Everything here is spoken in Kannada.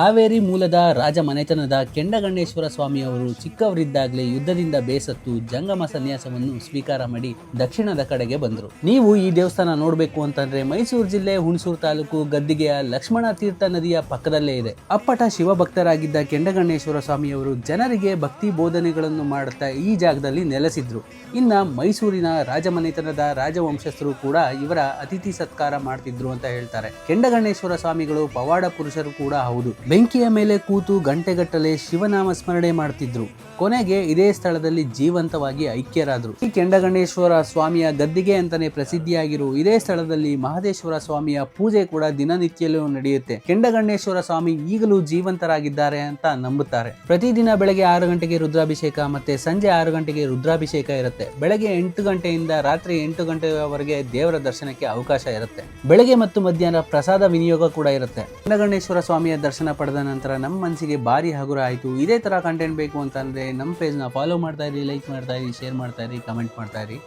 ಹಾವೇರಿ ಮೂಲದ ರಾಜ ಮನೆತನದ ಕೆಂಡಗಣ್ಣೇಶ್ವರ ಸ್ವಾಮಿಯವರು ಚಿಕ್ಕವರಿದ್ದಾಗಲೇ ಯುದ್ಧದಿಂದ ಬೇಸತ್ತು ಜಂಗಮ ಸನ್ಯಾಸವನ್ನು ಸ್ವೀಕಾರ ಮಾಡಿ ದಕ್ಷಿಣದ ಕಡೆಗೆ ಬಂದರು. ನೀವು ಈ ದೇವಸ್ಥಾನ ನೋಡಬೇಕು ಅಂತಂದ್ರೆ ಮೈಸೂರು ಜಿಲ್ಲೆ ಹುಣಸೂರು ತಾಲೂಕು ಗದ್ದಿಗೆಯ ಲಕ್ಷ್ಮಣ ತೀರ್ಥ ನದಿಯ ಪಕ್ಕದಲ್ಲೇ ಇದೆ. ಅಪ್ಪಟ ಶಿವಭಕ್ತರಾಗಿದ್ದ ಕೆಂಡಗಣ್ಣೇಶ್ವರ ಸ್ವಾಮಿಯವರು ಜನರಿಗೆ ಭಕ್ತಿ ಬೋಧನೆಗಳನ್ನು ಮಾಡುತ್ತಾ ಈ ಜಾಗದಲ್ಲಿ ನೆಲೆಸಿದ್ರು. ಇನ್ನ ಮೈಸೂರಿನ ರಾಜಮನೆತನದ ರಾಜವಂಶಸ್ಥರು ಕೂಡ ಇವರ ಅತಿಥಿ ಸತ್ಕಾರ ಮಾಡ್ತಿದ್ರು ಅಂತ ಹೇಳ್ತಾರೆ. ಕೆಂಡಗಣ್ಣೇಶ್ವರ ಸ್ವಾಮಿಗಳು ಪವಾಡ ಪುರುಷರು ಕೂಡ ಹೌದು. ಬೆಂಕಿಯ ಮೇಲೆ ಕೂತು ಗಂಟೆಗಟ್ಟಲೆ ಶಿವನಾಮ ಸ್ಮರಣೆ ಮಾಡ್ತಿದ್ರು. ಕೊನೆಗೆ ಇದೇ ಸ್ಥಳದಲ್ಲಿ ಜೀವಂತವಾಗಿ ಐಕ್ಯರಾದರು. ಈ ಕೆಂಡಗಣೇಶ್ವರ ಸ್ವಾಮಿಯ ಗದ್ದಿಗೆ ಅಂತಾನೆ ಪ್ರಸಿದ್ಧಿಯಾಗಿರು ಇದೇ ಸ್ಥಳದಲ್ಲಿ ಮಹದೇಶ್ವರ ಸ್ವಾಮಿಯ ಪೂಜೆ ಕೂಡ ದಿನನಿತ್ಯಲೂ ನಡೆಯುತ್ತೆ. ಕೆಂಡಗಣೇಶ್ವರ ಸ್ವಾಮಿ ಈಗಲೂ ಜೀವಂತರಾಗಿದ್ದಾರೆ ಅಂತ ನಂಬುತ್ತಾರೆ. ಪ್ರತಿದಿನ ಬೆಳಗ್ಗೆ ಆರು ಗಂಟೆಗೆ ರುದ್ರಾಭಿಷೇಕ ಮತ್ತೆ ಸಂಜೆ ಆರು ಗಂಟೆಗೆ ರುದ್ರಾಭಿಷೇಕ ಇರುತ್ತೆ. ಬೆಳಗ್ಗೆ ಎಂಟು ಗಂಟೆಯಿಂದ ರಾತ್ರಿ ಎಂಟು ಗಂಟೆಯವರೆಗೆ ದೇವರ ದರ್ಶನಕ್ಕೆ ಅವಕಾಶ ಇರುತ್ತೆ. ಬೆಳಗ್ಗೆ ಮತ್ತು ಮಧ್ಯಾಹ್ನ ಪ್ರಸಾದ ವಿನಿಯೋಗ ಕೂಡ ಇರುತ್ತೆ. ಕೆಂಡಗಣೇಶ್ವರ ಸ್ವಾಮಿಯ ದರ್ಶನ ಪಡೆದ ನಂತರ ನಮ್ಮ ಮನಸ್ಸಿಗೆ ಭಾರಿ ಹಗುರ ಆಯಿತು. ಇದೇ ಥರ ಕಂಟೆಂಟ್ ಬೇಕು ಅಂತಂದರೆ ನಮ್ಮ ಪೇಜ್ನ ಫಾಲೋ ಮಾಡ್ತಾ ಇರಿ ಲೈಕ್ ಮಾಡ್ತಾ ಇರಿ ಶೇರ್ ಮಾಡ್ತಾ ಇರಿ ಕಮೆಂಟ್ ಮಾಡ್ತಾ ಇರಿ.